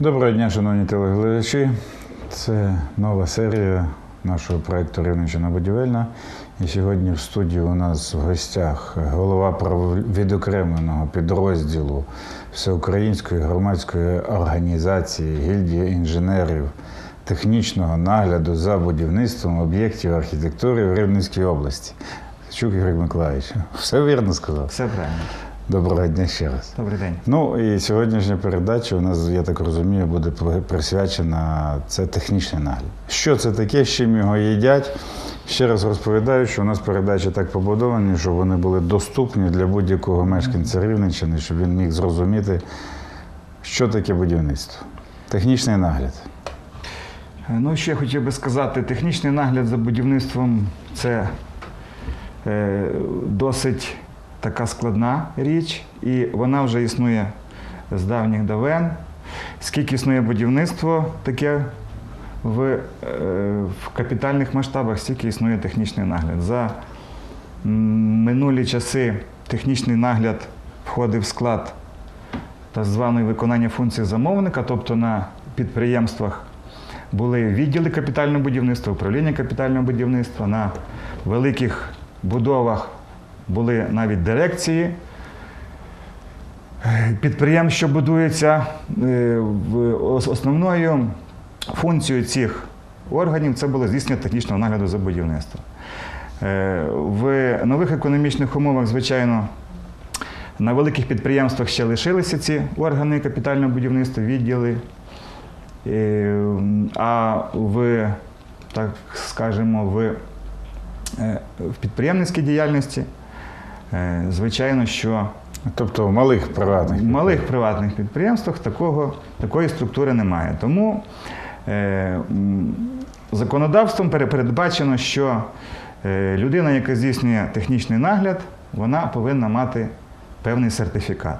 Доброго дня, шановні телеглядачі. Це нова серія нашого проєкту Рівненщина будівельна. І сьогодні в студії у нас в гостях голова відокремленого підрозділу Всеукраїнської громадської організації гільдія інженерів технічного нагляду за будівництвом об'єктів архітектури в Рівненській області. Чук Ігор Миколаївич. Все вірно сказав. Все правильно. Доброго дня ще раз. Добрий день. Ну і сьогоднішня передача у нас, я так розумію, буде присвячена це технічний нагляд. Що це таке, з чим його їдять? Ще раз розповідаю, що у нас передачі так побудовані, щоб вони були доступні для будь-якого мешканця Рівненщини, щоб він міг зрозуміти, що таке будівництво. Технічний нагляд. Ну, ще хотів би сказати, технічний нагляд за будівництвом це е, досить така складна річ, і вона вже існує з давніх давен. Скільки існує будівництво таке в, е, в капітальних масштабах, стільки існує технічний нагляд. За минулі часи технічний нагляд входив в склад так званої виконання функцій замовника, тобто на підприємствах були відділи капітального будівництва, управління капітального будівництва. На великих будовах були навіть дирекції. Підприємств, що будуються, е, основною функцією цих органів це було здійснення технічного нагляду за будівництвом. Е, В нових економічних умовах, звичайно, на великих підприємствах ще лишилися ці органи капітального будівництва, відділи. Е, А в, так скажемо, в, підприємницькій діяльності, звичайно, що Тобто в малих приватних. в малих приватних підприємствах такого, такої структури немає. Тому е, законодавством пере- передбачено, що е, людина, яка здійснює технічний нагляд, вона повинна мати певний сертифікат.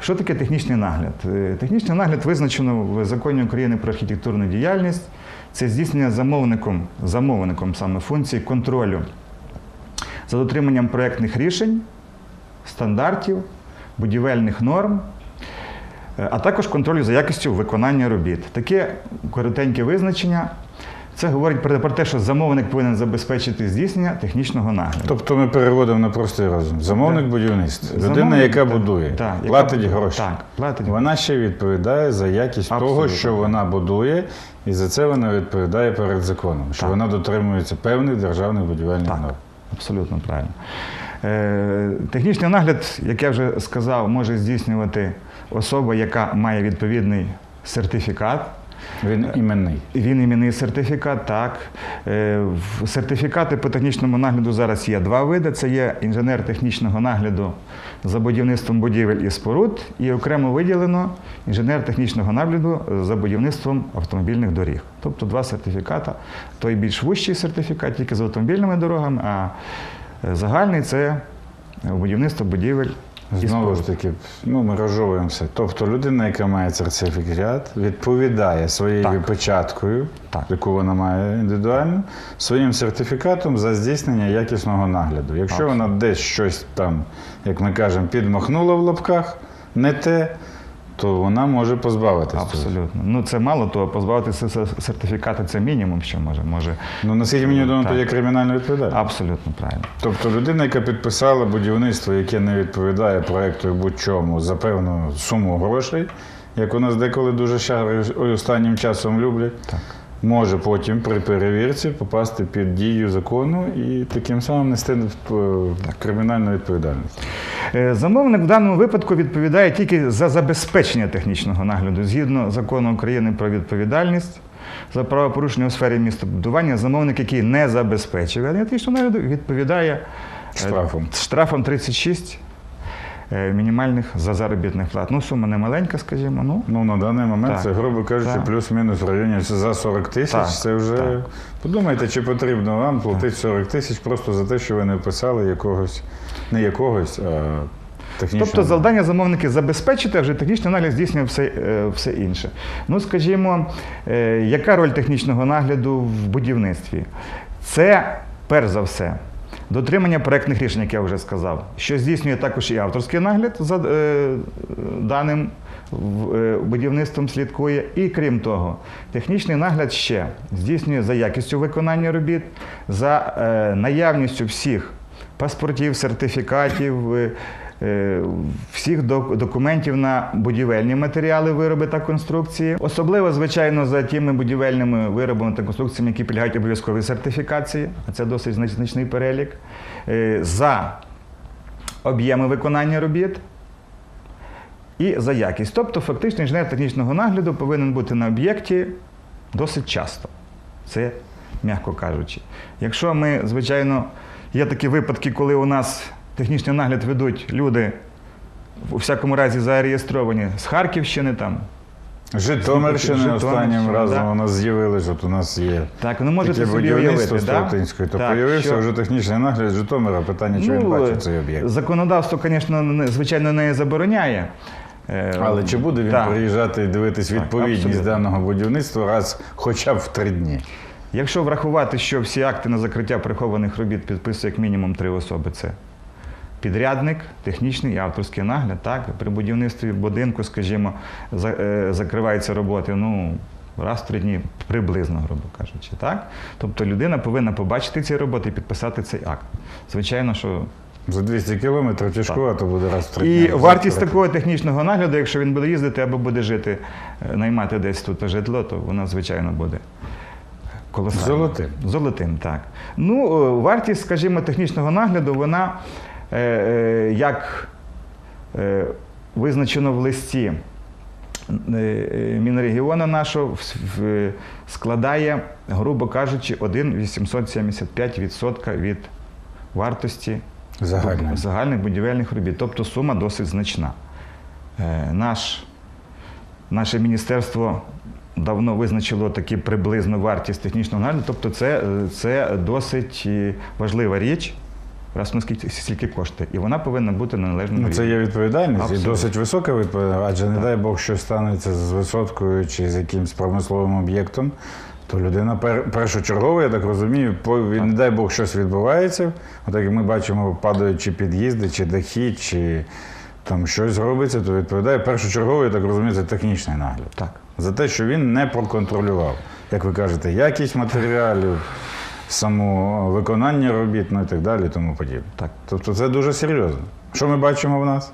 Що таке технічний нагляд? Е, Технічний нагляд визначено в законі України про архітектурну діяльність. Це здійснення замовником, замовником саме функції контролю за дотриманням проєктних рішень, стандартів, будівельних норм, е, а також контролю за якістю виконання робіт. Таке коротеньке визначення. Це говорить про те, що замовник повинен забезпечити здійснення технічного нагляду. Тобто ми переводимо на простий розум. Замовник Так. будівництва. Людина, Замовник, яка так, будує, так, платить будує. гроші. Так, платить Вона ще відповідає за якість того, що вона будує, і за це вона відповідає перед законом, що Так. вона дотримується певних державних будівельних норм. Абсолютно правильно. Е, технічний нагляд, як я вже сказав, може здійснювати особа, яка має відповідний сертифікат. Він іменний. Він іменний сертифікат, так. Е, Сертифікати по технічному нагляду зараз є два види. Це є інженер технічного нагляду за будівництвом будівель і споруд, і окремо виділено інженер технічного нагляду за будівництвом автомобільних доріг. Тобто два сертифікати. Той більш вищий сертифікат тільки з автомобільними дорогами, а е, загальний це будівництво будівель Знову ж таки, ну, ми розжовуємося. Тобто людина, яка має сертифікат, відповідає своєю Так. печаткою, Так. яку вона має індивідуально, своїм сертифікатом за здійснення якісного нагляду. Якщо вона десь щось там, як ми кажемо, підмахнула в лапках, не те, то вона може позбавитися. Абсолютно. Ну це мало того, позбавитися се- сертифіката це мінімум, що може. може. Ну, наскільки мені відомо, то є кримінальна відповідальність. Абсолютно правильно. Тобто людина, яка підписала будівництво, яке не відповідає проекту будь-чому за певну суму грошей, як у нас деколи дуже шари останнім часом люблять, Так. Може потім при перевірці попасти під дію закону і таким самим нести е, кримінальну відповідальність. Е, Замовник в даному випадку відповідає тільки за забезпечення технічного нагляду. Згідно закону України про відповідальність за правопорушення у сфері містобудування, замовник, який не забезпечив ведення нагляду, відповідає е, Штрафом. штрафом 36 е, мінімальних за заробітних плат. Ну, сума не маленька, скажімо. Ну, Ну, на даний момент Так. це, грубо кажучи, Так. плюс-мінус в районі за 40 тисяч. Так. Це вже Так. подумайте, чи потрібно вам платити 40 тисяч просто за те, що ви не вписали якогось, не якогось, а технічного. Тобто завдання замовники забезпечити, а вже технічний нагляд здійснює все, е, все інше. Ну, скажімо, е, яка роль технічного нагляду в будівництві? Це, перш за все, дотримання проектних рішень, як я вже сказав, що здійснює також і авторський нагляд за е, даним е, будівництвом слідкує. І крім того, технічний нагляд ще здійснює за якістю виконання робіт, за е, наявністю всіх паспортів, сертифікатів. е, Всіх документів на будівельні матеріали, вироби та конструкції, особливо, звичайно, за тими будівельними виробами та конструкціями, які підлягають обов'язковій сертифікації, а це досить значний перелік, е, за об'єми виконання робіт і за якість. Тобто, фактично, інженер технічного нагляду повинен бути на об'єкті досить часто. Це м'яко кажучи. Якщо ми, звичайно, є такі випадки, коли у нас технічний нагляд ведуть люди, у всякому разі зареєстровані з Харківщини там. Житомирщини Житомирщина, останнім разом да. у нас з'явилось. От у нас є Так, ну можете таке будівництво уявити. да? То Так, появився що- вже технічний нагляд Житомира. Питання, чи він Ну, бачив цей об'єкт. Законодавство, звісно, звичайно, не забороняє. Е, Але чи буде він так. приїжджати і дивитись відповідність абсолютно. даного будівництва раз хоча б в три дні? Якщо врахувати, що всі акти на закриття прихованих робіт підписує як мінімум три особи, це підрядник, технічний і авторський нагляд. Так? При будівництві будинку, скажімо, е, закриваються роботи ну, раз в три дні, приблизно, грубо кажучи. Так? Тобто людина повинна побачити ці роботи і підписати цей акт. Звичайно, що За 200 кілометрів тяжкувато буде раз в три і дні. вартість Закрити. такого технічного нагляду, якщо він буде їздити або буде жити, е, наймати десь тут житло, то вона, звичайно, буде колосальна. Золотим. Золотим, так. Ну, е, вартість, скажімо, технічного нагляду, вона як е, визначено в листі е, е, Мінрегіону нашого, складає, грубо кажучи, 1,875% від вартості Загально. загальних будівельних робіт. Тобто сума досить значна. Е, Наш, наше міністерство давно визначило таку приблизну вартість технічного нагляду, тобто це, е, це досить е, важлива річ, раз ми скільки, скільки коштує, і вона повинна бути на належному Ну, це є відповідальність і Абсолютно. досить висока відповідальність, адже не дай Бог, що станеться з висоткою чи з якимсь промисловим об'єктом, то людина пер, першочергово, я так розумію, по, не дай Бог щось відбувається. Отак як ми бачимо, падають чи під'їзди, чи дахи, чи там щось робиться, то відповідає першочергово, я так розумію, це технічний нагляд. Так. За те, що він не проконтролював, як ви кажете, якість матеріалів, само виконання робіт, ну і так далі, і тому подібне. Так. Тобто це дуже серйозно. Що ми бачимо в нас?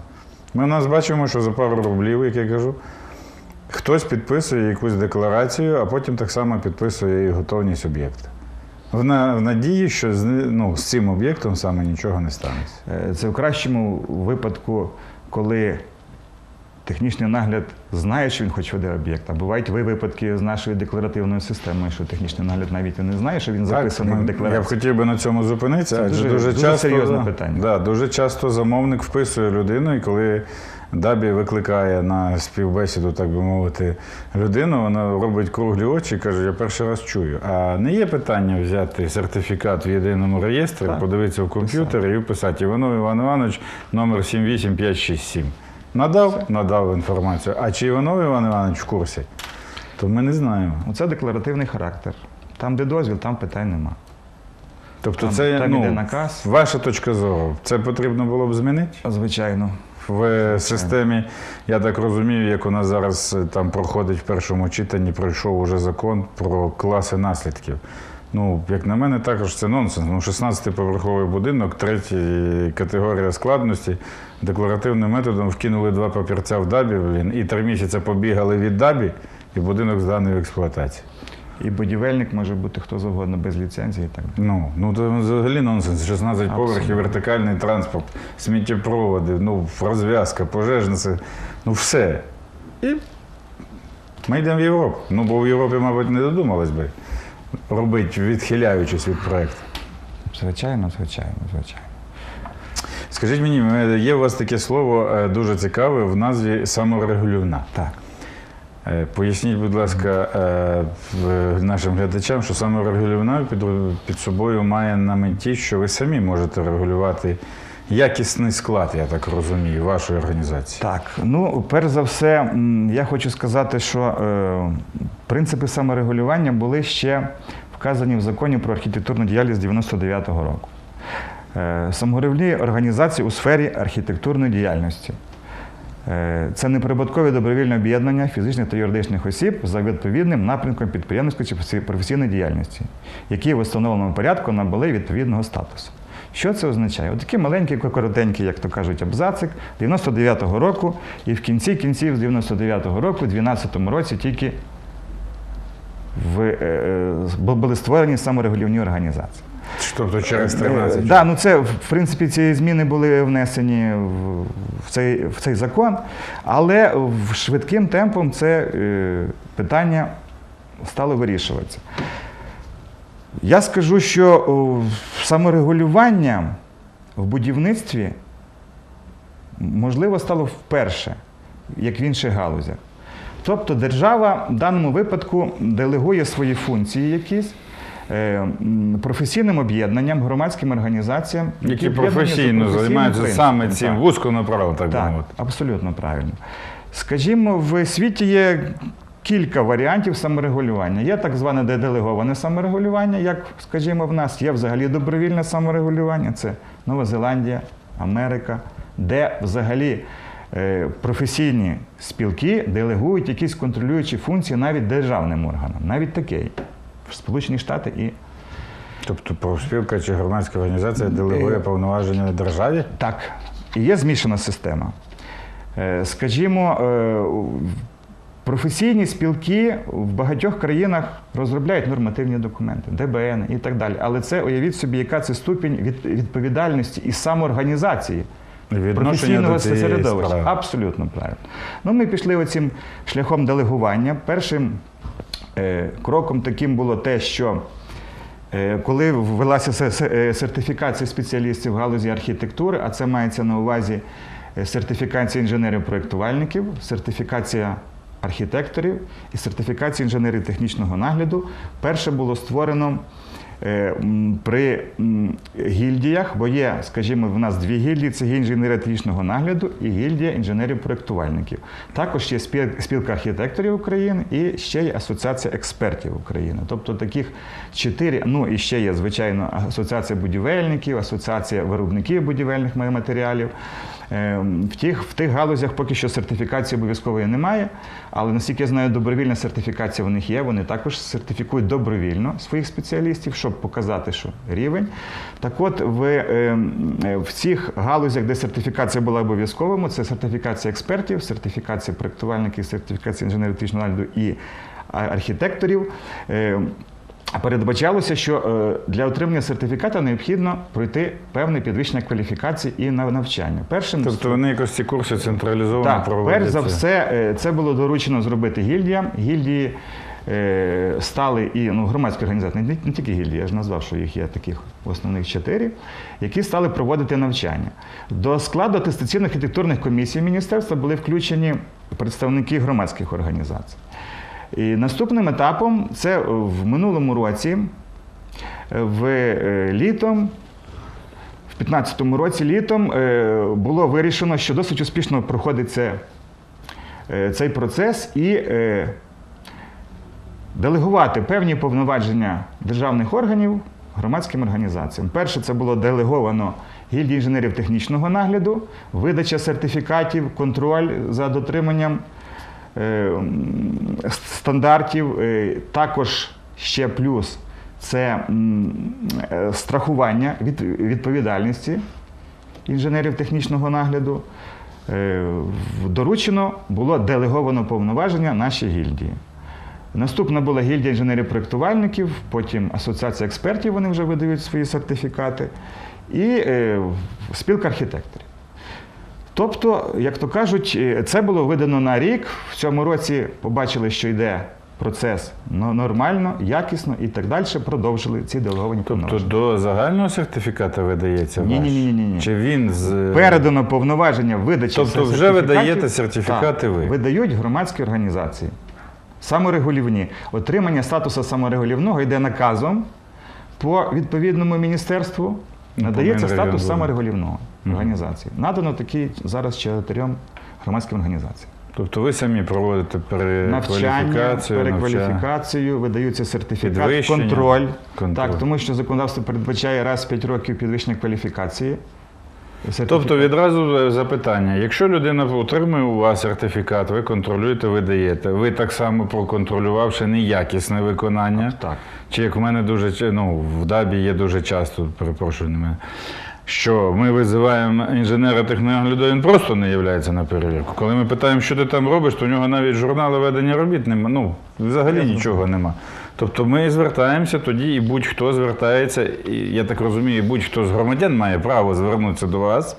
Ми в нас бачимо, що за пару рублів, як я кажу, хтось підписує якусь декларацію, а потім так само підписує і готовність об'єкта. В надії, що з, ну, з цим об'єктом саме нічого не станеться. Е, Це в кращому випадку, коли технічний нагляд знає, що він хоче веде об'єкт. А бувають ви випадки з нашою декларативною системою, що технічний нагляд навіть і не знає, що він записаний Так, в декларації. Я б хотів би на цьому зупинитися, Це адже дуже- дуже, дуже часто, серйозне питання. Да, дуже часто замовник вписує людину, і коли Дабі викликає на співбесіду, так би мовити, людину, вона робить круглі очі і каже, я перший раз чую. А не є питання взяти сертифікат в єдиному реєстрі, Так. подивитися в комп'ютер і вписати Іванов Іван Іванович, номер 78567. Надав, надав інформацію. А чи Іванов Іван Іванович в курсі? То ми не знаємо. Оце декларативний характер. Там, де дозвіл, там питань нема. Тобто, Там це так ну, наказ. ваша точка зору. Це потрібно було б змінити Звичайно. в системі. Я так розумію, як у нас зараз е, там проходить в першому читанні, пройшов уже закон про класи наслідків. Ну, як на мене, також це нонсенс. Ну, 16-поверховий будинок, третя категорія складності. Декларативним методом вкинули два папірця в дабі, блін, і три місяці побігали від дабі, і будинок зданий в експлуатацію. І будівельник може бути хто завгодно без ліцензії і так далі. Ну, ну це взагалі нонсенс. 16 поверхів, вертикальний транспорт, сміттєпроводи, ну, розв'язка, пожежниця, ну все. І ми йдемо в Європу. Ну, бо в Європі, мабуть, не додумались би робити, відхиляючись від проєкту. Звичайно, звичайно, звичайно. Скажіть мені, є у вас таке слово е, дуже цікаве в назві саморегулівна. Так. Е, Поясніть, будь ласка, е, нашим глядачам, що саморегулівна під, під собою має на меті, що ви самі можете регулювати якісний склад, я так розумію, вашої організації. Так, ну перш за все, я хочу сказати, що е, принципи саморегулювання були ще вказані в законі про архітектурну діяльність 99-го року. Е, саморегулювання організації у сфері архітектурної діяльності. Е, Це неприбуткові добровільне об'єднання фізичних та юридичних осіб за відповідним напрямком підприємницької чи професійної діяльності, які в установленому порядку набули відповідного статусу. Що це означає? Отакий маленький, коротенький, як то кажуть, абзацик 99-го року, і в кінці кінців з 99-го року, в 12-му році тільки в, е, були створені саморегулівні організації. Тобто через 13. Так, да, ну це в принципі ці зміни були внесені в, цей, в цей закон, але швидким темпом це е, питання стало вирішуватися. Я скажу, що о, саморегулювання в будівництві можливо стало вперше, як в інших галузях. Тобто держава в даному випадку делегує свої функції якісь е, професійним об'єднанням, громадським організаціям, Які професійно займаються саме цим Так. вузько направо, так би мовити. абсолютно правильно. Скажімо, в світі є кілька варіантів саморегулювання. Є так зване деделеговане саморегулювання, як, скажімо, в нас є взагалі добровільне саморегулювання, це Нова Зеландія, Америка, де взагалі е, професійні спілки делегують якісь контролюючі функції навіть державним органам. Навіть таке. Сполучені Штати і Тобто профспілка чи громадська організація делегує Е, повноваження державі? Так, і є змішана система. Е, Скажімо, е, професійні спілки в багатьох країнах розробляють нормативні документи, ДБН і так далі. Але це уявіть собі, яка це ступінь відповідальності і самоорганізації професійного середовища. Абсолютно правильно. Ну, ми пішли оцим шляхом делегування. Першим кроком таким було те, що е, коли ввелася е, сертифікація спеціалістів в галузі архітектури, а це мається на увазі е, сертифікація інженерів-проєктувальників, сертифікація архітекторів і сертифікація інженерів технічного нагляду, перше було створено е, при гільдіях, бо є, скажімо, в нас дві гільдії: це гільдія технічного нагляду і гільдія інженерів-проєктувальників. Також є спілка архітекторів України і ще є Асоціація експертів України. Тобто таких чотири, ну і ще є, звичайно, Асоціація будівельників, Асоціація виробників будівельних матеріалів. Е, В тих, в тих галузях поки що сертифікації обов'язкової немає, але наскільки я знаю, добровільна сертифікація в них є. Вони також сертифікують добровільно своїх спеціалістів, щоб показати, що рівень. Так от, в, е, е, в цих галузях, де сертифікація була обов'язковою, це сертифікація експертів, сертифікація проєктувальників, сертифікація інженерів технічного нагляду і архітекторів. Передбачалося, що е, для отримання сертифіката необхідно пройти певне підвищення кваліфікації і на- навчання. Першим Тобто вони якось ці курси централізовано так, проводяться? перш за все, е, це було доручено зробити гільдіям. Гільдії е, стали і ну, громадські організації, не, не тільки гільдії, я ж назвав, що їх є таких основних чотири, які стали проводити навчання. До складу атестаційно-архітектурних комісій міністерства були включені представники громадських організацій. І наступним етапом це в минулому році, в е, літом, в 2015 році літом е, було вирішено, що досить успішно проходить це, е, цей процес і делегувати певні повноваження державних органів громадським організаціям. Перше, це було делеговано гільдії інженерів технічного нагляду, видача сертифікатів, контроль за дотриманням стандартів. Е, Також ще плюс це е, страхування від відповідальності інженерів технічного нагляду. Е, Доручено було делеговано повноваження нашій гільдії. Наступна була гільдія інженерів-проєктувальників, потім Асоціація експертів, вони вже видають свої сертифікати, і е, спілка архітекторів. Тобто, як то кажуть, е, це було видано на рік. В цьому році побачили, що йде процес нормально, якісно і так далі. Продовжили ці делеговані Тобто до загального сертифікату видається ваш? Ні-ні-ні-ні-ні. Чи він з... Передано повноваження видачі Тобто вже видаєте сертифікати Так, ви? Видають громадські організації. Саморегулівні. Отримання статусу саморегулівного йде наказом по відповідному міністерству. Ну, Надається статус саморегулівного організації. Надано такий зараз чотирьом громадським організаціям. Тобто ви самі проводите перекваліфікацію, навчання. перекваліфікацію, видаються сертифікат, контроль. контроль. Так, тому що законодавство передбачає раз в 5 років підвищення кваліфікації. Тобто відразу запитання: якщо людина отримує у вас сертифікат, ви контролюєте, ви даєте, ви так само проконтролювавши неякісне виконання. Так. Чи як в мене дуже ну, в ДАБі є дуже часто, перепрошую на мене, що ми визиваємо інженера технагляду, він просто не являється на перевірку. Коли ми питаємо, що ти там робиш, то у нього навіть журналу ведення робіт немає. Ну, взагалі нічого нема. Тобто ми звертаємося тоді, і будь-хто звертається, і я так розумію, будь-хто з громадян має право звернутися до вас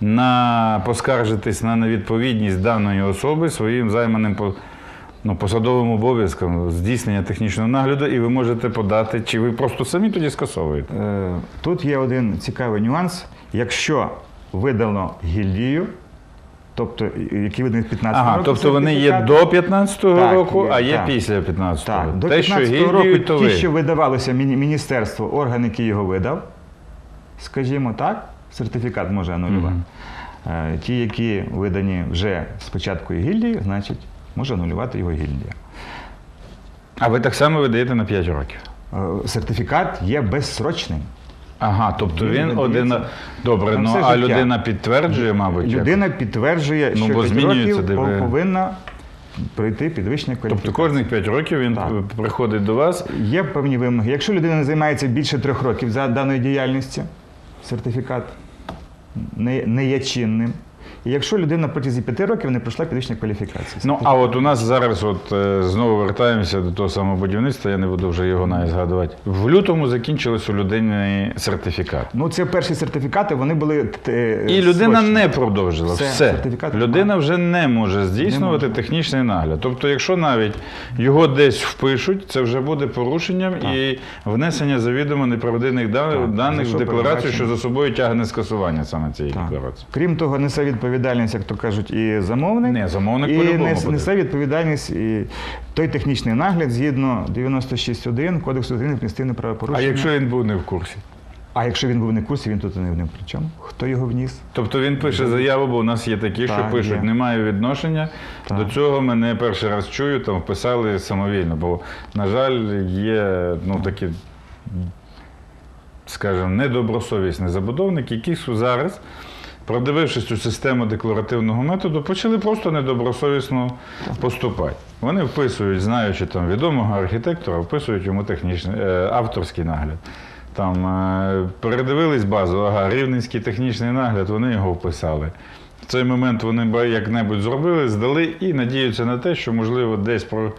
на поскаржитись на невідповідність даної особи своїм займаним ну, посадовим обов'язком здійснення технічного нагляду, і ви можете подати, чи ви просто самі тоді скасовуєте. Е, Тут є один цікавий нюанс. Якщо видано гільдію, тобто які видані 15 Ага, року тобто вони є до 15-го Так, року, є, а є так. після 15-го. Так, до Те, що 15 гільдію, року то ті, ви. що видавалося міністерство, орган, який його видав, скажімо так, сертифікат може анулювати. Е, Ті, які видані вже з початку гільдії, значить, може анулювати його гільдія. А ви так само видаєте на 5 років. Е, Сертифікат є безсрочним. Ага, тобто Він видається один. Добре, ну все а життя. людина підтверджує, мабуть. як? Людина підтверджує, Ну, що бо 5 змінюється років ДВ. повинна пройти підвищення Тобто кваліфікації. кожних 5 років він Так. приходить до вас. Є певні вимоги. Якщо людина не займається більше трьох років за даною діяльністю, сертифікат не, не є чинним. І якщо людина протягом п'яти років не пройшла підвищення кваліфікації. Ну, а от у нас зараз от, е, знову вертаємося до того самого будівництва, я не буду вже його навіть згадувати. В лютому закінчились у людини сертифікат. Ну, це перші сертифікати, вони були. е, І людина срочні. не продовжила. Все, Все. сертифікат Людина вже не може здійснювати Не може. технічний нагляд. Тобто, якщо навіть його десь впишуть, це вже буде порушенням і внесення завідомо неправдивих да- Так, даних в декларацію, що за собою тягне скасування саме цієї Так. декларації. Крім того, несе відповідальність, як то кажуть, і замовник. Ні, замовник і по-любому несе, буде. несе відповідальність і той технічний нагляд згідно 96.1 Кодексу України адміністративне А правопорушення. якщо він був не в курсі? А якщо він був не в курсі, він тут не в при чому? Хто його вніс? Тобто він пише заяву, бо у нас є такі, що Так, пишуть, є. немає відношення. До цього мене перший раз чую, там вписали самовільно. Бо, на жаль, є ну, такі, скажімо, недобросовісні забудовники, які зараз, продивившись цю систему декларативного методу, почали просто недобросовісно поступати. Вони вписують, знаючи там відомого архітектора, вписують йому технічний е, авторський нагляд. Там е, передивились базу, ага, рівненський технічний нагляд, вони його вписали. В цей момент вони як-небудь зробили, здали і надіються на те, що, можливо, десь про,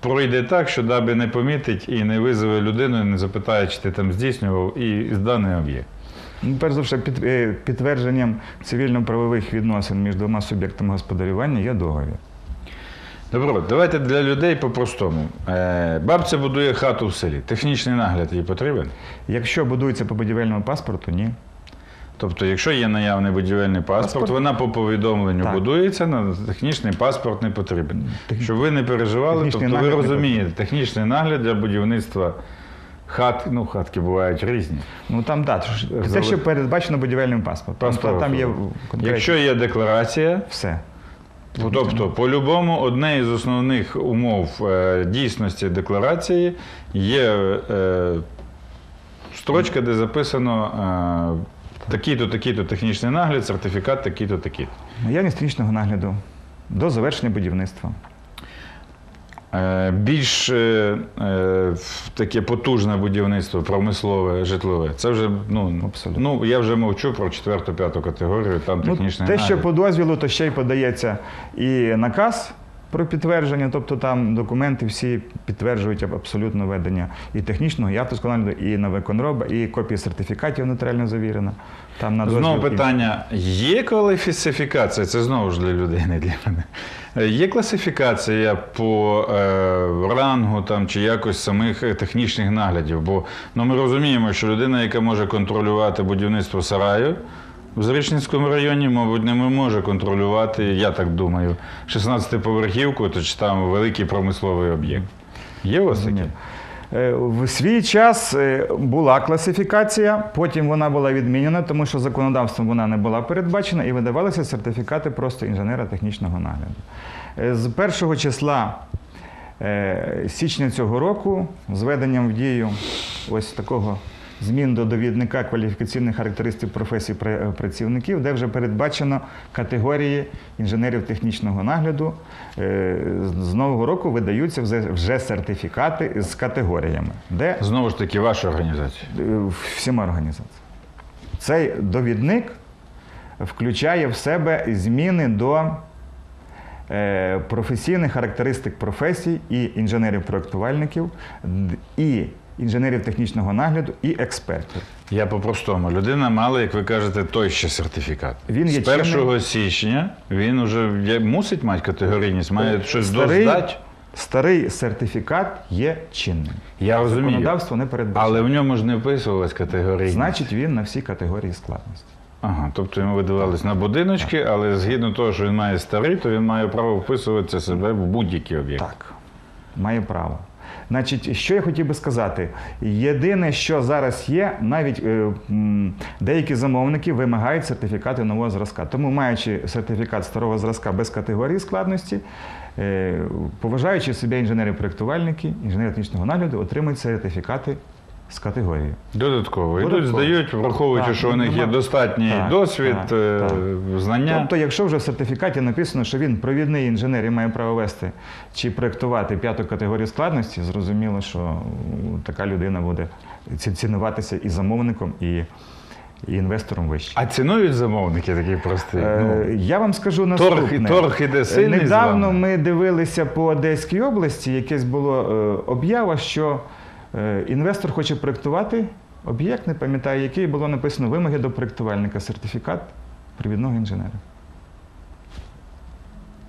пройде так, що даби не помітить і не визове людину, і не запитає, чи ти там здійснював, і зданий об'єкт. Ну, перш за все, під, е, підтвердженням цивільно-правових відносин між двома суб'єктами господарювання є договір. Добре, давайте для людей по-простому. Е, бабця будує хату в селі. Технічний нагляд їй потрібен. Якщо будується по будівельному паспорту, ні. Тобто, якщо є наявний будівельний паспорт, Паспорт? вона по повідомленню Так. будується, на технічний паспорт не потрібен. Тех- Щоб ви не переживали, Технічний тобто ви розумієте, технічний нагляд для будівництва хат, ну хатки бувають різні. Ну там так, ж- те, що передбачено будівельним паспортом. Там, там є конкретні. Якщо є декларація, все. тобто, по-любому, одне із основних умов е, дійсності декларації є е, строчка, де записано е, такий-то, такий-то технічний нагляд, сертифікат такий-то, такий-то. Наявність технічного нагляду до завершення будівництва. Е, Більш е, е, таке потужне будівництво, промислове, житлове. Це вже ну, Абсолютно. ну я вже мовчу про четверту, п'яту категорію, там Ну, те, нагляд. що по дозвілу, то ще й подається і наказ про підтвердження, тобто там документи всі підтверджують абсолютно ведення і технічного, і авторського і на виконроба, і копії сертифікатів нотаріально завірена. Там на Знову дозвіл питання: є класифікація? Це знову ж для людей, не для мене. Є класифікація по е, рангу там, чи якось самих технічних наглядів? Бо ну, ми розуміємо, що людина, яка може контролювати будівництво сараю в Зарічненському районі, мабуть, не може контролювати, я так думаю, 16-поверхівку, то чи там великий промисловий об'єкт. Є у вас таке? Е, В свій час е, була класифікація, потім вона була відмінена, тому що законодавством вона не була передбачена і видавалися сертифікати просто інженера технічного нагляду. Е, З першого числа січня цього року з введенням в дію ось такого змін до довідника кваліфікаційних характеристик професій працівників, де вже передбачено категорії інженерів технічного нагляду. Е, з- нового року видаються вже- сертифікати з категоріями, де Знову ж таки, ваша організація. е, всіма організаціями. Цей довідник включає в себе зміни до е, професійних характеристик професій і інженерів-проєктувальників, і інженерів технічного нагляду, і експертів. Я по-простому. Людина мала, як ви кажете, той ще сертифікат. Він є З 1 чинним. січня він уже мусить мати категорійність, має щось Старий, доздати. старий сертифікат є чинним. Я розумію. Законодавство не передбачає. Але в ньому ж не вписувалась категорійність. Значить, він на всі категорії складності. Ага, тобто йому видавались на будиночки, але згідно того, що він має старий, то він має право вписувати себе в будь-який об'єкт. Так, має право. Значить, що я хотів би сказати? Єдине, що зараз є, навіть е, деякі замовники вимагають сертифікати нового зразка. Тому, маючи сертифікат старого зразка без категорії складності, е, поважаючи себе інженери-проєктувальники, інженери технічного нагляду, отримують сертифікати з категорією. Додатково. Йдуть, Додатково. здають, враховуючи, Так, що у них є достатній Так, досвід, так, е, так. знання. Тобто, якщо вже в сертифікаті написано, що він провідний інженер і має право вести чи проєктувати п'яту категорію складності, зрозуміло, що така людина буде цінуватися і замовником, і, і інвестором вище. А цінують замовники такі прості. Е, Ну, Я вам скажу торг, наступне. торг іде сильний з Недавно вами? ми дивилися по Одеській області, якесь було е, об'ява, що інвестор хоче проєктувати об'єкт, не пам'ятаю, який було написано вимоги до проєктувальника, сертифікат привідного інженера.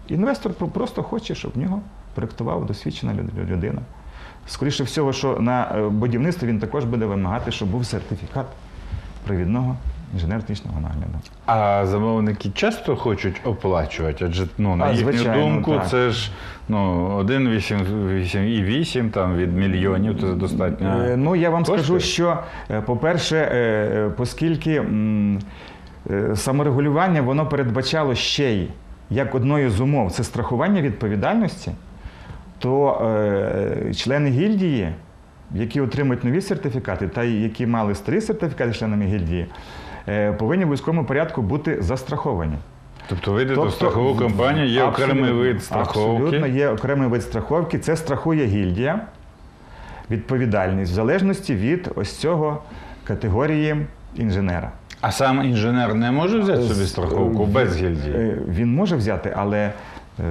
Інвестор просто хоче, щоб в нього проєктував досвідчена людина. Скоріше всього, що на е, будівництві він також буде вимагати, щоб був сертифікат провідного інженер-технічного нагляду. А замовники часто хочуть оплачувати, адже ну, на А, їхню звичайно, думку, так. це ж ну, 1,8 там, від мільйонів, це достатньо. Е, Ну, я вам Коштує? скажу, що, е, по-перше, е, оскільки м, е, саморегулювання воно передбачало ще й як одною з умов це страхування відповідальності, то е, члени гільдії, які отримують нові сертифікати, та які мали старі сертифікати членами гільдії, повинні в військовому порядку бути застраховані. Тобто ви йдете в страхову компанію, є окремий вид страховки. Абсолютно є окремий вид страховки. Це страхує гільдія, відповідальність в залежності від ось цього категорії інженера. А сам інженер не може взяти собі страховку е, без гільдії? Е, Він може взяти, але е,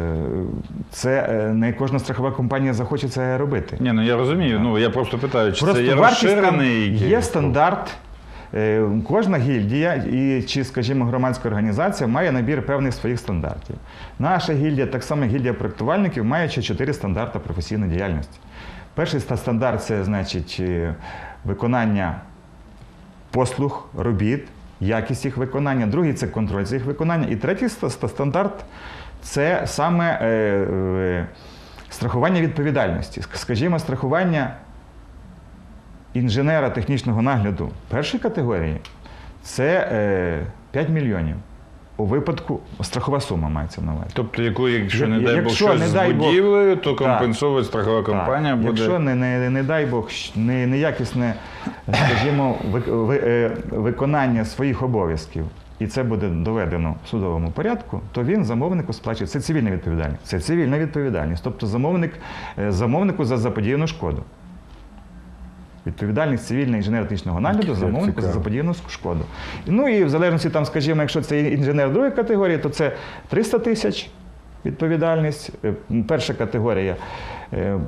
це е, не кожна страхова компанія захоче це робити. Ні, ну я розумію. Ну я просто питаю, чи Просто це є розширений є стандарт. Е, Кожна гільдія і чи, скажімо, громадська організація має набір певних своїх стандартів. Наша гільдія, так само гільдія проєктувальників, має чотири стандарти професійної діяльності. Перший стандарт це значить е, виконання послуг, робіт, якість їх виконання. Другий це контроль за їх виконання. І третій ста- ста- стандарт це саме е, страхування відповідальності. Скажімо, страхування інженера технічного нагляду першої категорії це е, 5 мільйонів. У випадку страхова сума мається на увазі. Тобто, яку, якщо не дай Бог щось з будівлею, то компенсовує страхова компанія Так. буде. Якщо не, не, не дай Бог, не, неякісне, скажімо, ви- ви- е, виконання своїх обов'язків, і це буде доведено в судовому порядку, то він замовнику сплачує. Це цивільна відповідальність. Це цивільна відповідальність. Тобто замовник, е, замовнику за заподіяну шкоду. Відповідальність цивільного інженер-технічного нагляду Як замовнику за заподіяну шкоду. Ну і в залежності, там, скажімо, якщо це інженер другої категорії, то це 300 тисяч відповідальність. Е, Перша категорія е,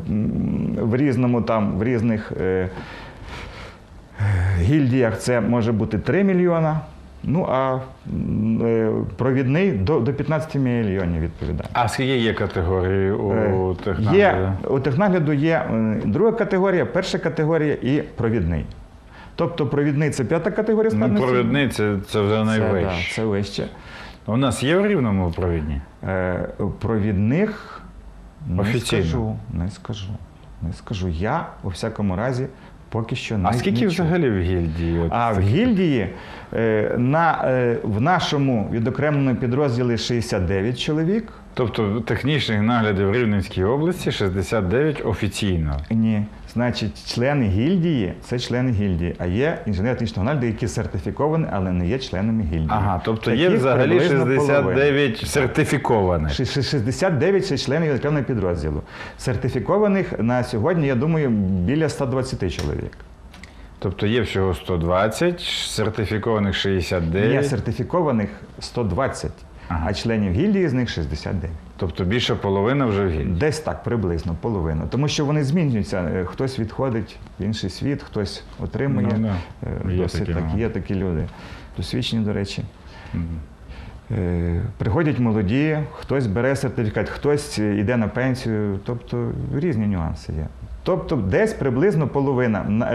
в різному там, в різних е, гільдіях це може бути 3 мільйона. Ну а е, провідний до, до 15 мільйонів відповідальність. А скільки є категорії у Е, технагляду? Є, у технагляду є друга категорія, перша категорія і провідний. Тобто провідний це п'ята категорія Ну, провідний це, це вже це, да, це вище. У нас є в рівному провідні? Е, провідних не скажу, не скажу. Не скажу. Я, у всякому разі, поки що не А скільки нічого. взагалі в гільдії? От А в гільдії е, на, е, в нашому відокремленому підрозділі 69 чоловік, Тобто технічних наглядів в Рівненській області 69 офіційно. Ні. Значить, члени гільдії це члени гільдії, а є інженер технічного нагляду, які сертифіковані, але не є членами гільдії. Ага, тобто є взагалі приблизно половина. 69 сертифікованих. Ши- ши- 69 це членів окремого підрозділу. Сертифікованих на сьогодні, я думаю, біля 120 чоловік. Тобто є всього 120, сертифікованих 69. Є сертифікованих 120, Ага. а членів гільдії з них 69. Тобто більше половини вже в гільдії. Десь так, приблизно, половину. Тому що вони змінюються. Е, Хтось відходить в інший світ, хтось отримує. Ну, да. Е, Є Досить такі, так, ага. є такі люди. Досвідчені, до речі. Е, Приходять молоді, хтось бере сертифікат, хтось йде на пенсію, тобто різні нюанси є. Тобто десь приблизно половина.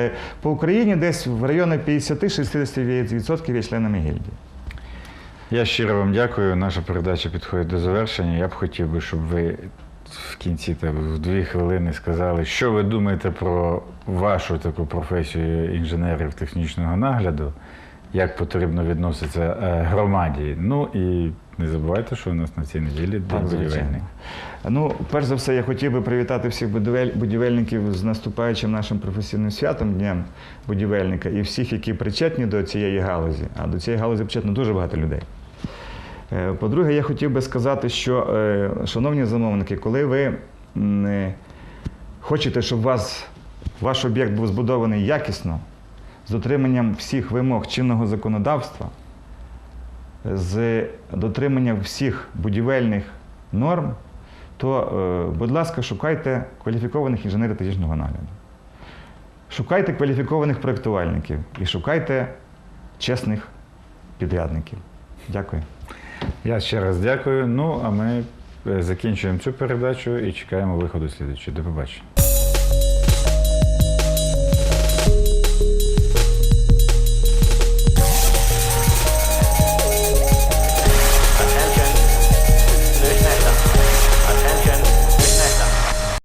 По Україні десь в районі 50-60% є членами гільдії. Я щиро вам дякую. Наша передача підходить до завершення. Я б хотів би, щоб ви в кінці так, в дві хвилини сказали, що ви думаєте про вашу таку професію інженерів технічного нагляду, як потрібно відноситися е, громаді. Ну і не забувайте, що у нас на цій неділі день будівельник. Ну, перш за все, я хотів би привітати всіх будівель- будівельників з наступаючим нашим професійним святом Днем будівельника і всіх, які причетні до цієї галузі. А до цієї галузі причетно дуже багато людей. Е, По-друге, я хотів би сказати, що, е, шановні замовники, коли ви е, хочете, щоб вас, ваш об'єкт був збудований якісно, з дотриманням всіх вимог чинного законодавства, з дотриманням всіх будівельних норм, то, будь ласка, шукайте кваліфікованих інженерів технічного нагляду. Шукайте кваліфікованих проєктувальників і шукайте чесних підрядників. Дякую. Я ще раз дякую. Ну а ми е, закінчуємо цю передачу і чекаємо виходу слідчої. До побачення.